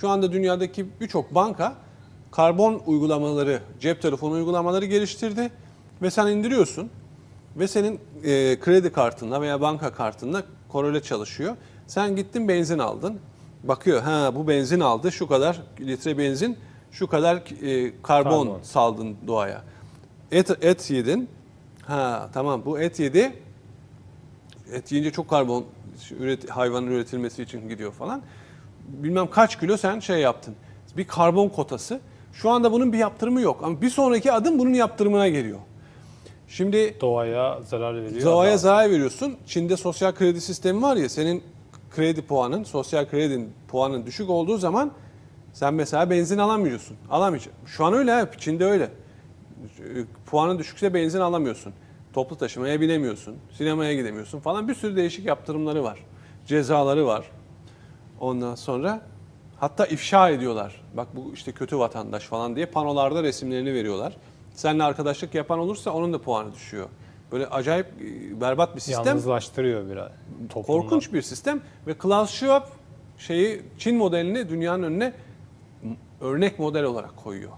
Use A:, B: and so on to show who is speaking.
A: Şu anda dünyadaki birçok banka karbon uygulamaları, cep telefonu uygulamaları geliştirdi ve sen indiriyorsun ve senin e, kredi kartınla veya banka kartınla korele çalışıyor. Sen gittin benzin aldın. Bakıyor ha bu benzin aldı şu kadar litre benzin şu kadar e, karbon,
B: Karbon.
A: saldın doğaya. Et, et yedin. Ha tamam bu et yedi. Et yiyince çok karbon üret, hayvanın üretilmesi için gidiyor falan. Bilmem kaç kilo sen şey yaptın. Bir karbon kotası. Şu anda bunun bir yaptırımı yok. Ama bir sonraki adım bunun yaptırımına geliyor. Şimdi
B: Doğaya zarar veriyor.
A: Doğaya
B: Daha-
A: zarar veriyorsun. Çin'de sosyal kredi sistemi var ya senin kredi puanın, sosyal kredin puanın düşük olduğu zaman sen mesela benzin alamıyorsun. Alamayacaksın. Şu an öyle Çin'de öyle. Puanın düşükse benzin alamıyorsun. Toplu taşımaya binemiyorsun. Sinemaya gidemiyorsun falan. Bir sürü değişik yaptırımları var. Cezaları var. Ondan sonra hatta ifşa ediyorlar. Bak bu işte kötü vatandaş falan diye panolarda resimlerini veriyorlar. Seninle arkadaşlık yapan olursa onun da puanı düşüyor. Böyle acayip e, berbat bir sistem.
B: Yalnızlaştırıyor biraz toplumda.
A: Korkunç bir sistem ve Klaus Schwab şeyi Çin modelini dünyanın önüne örnek model olarak koyuyor.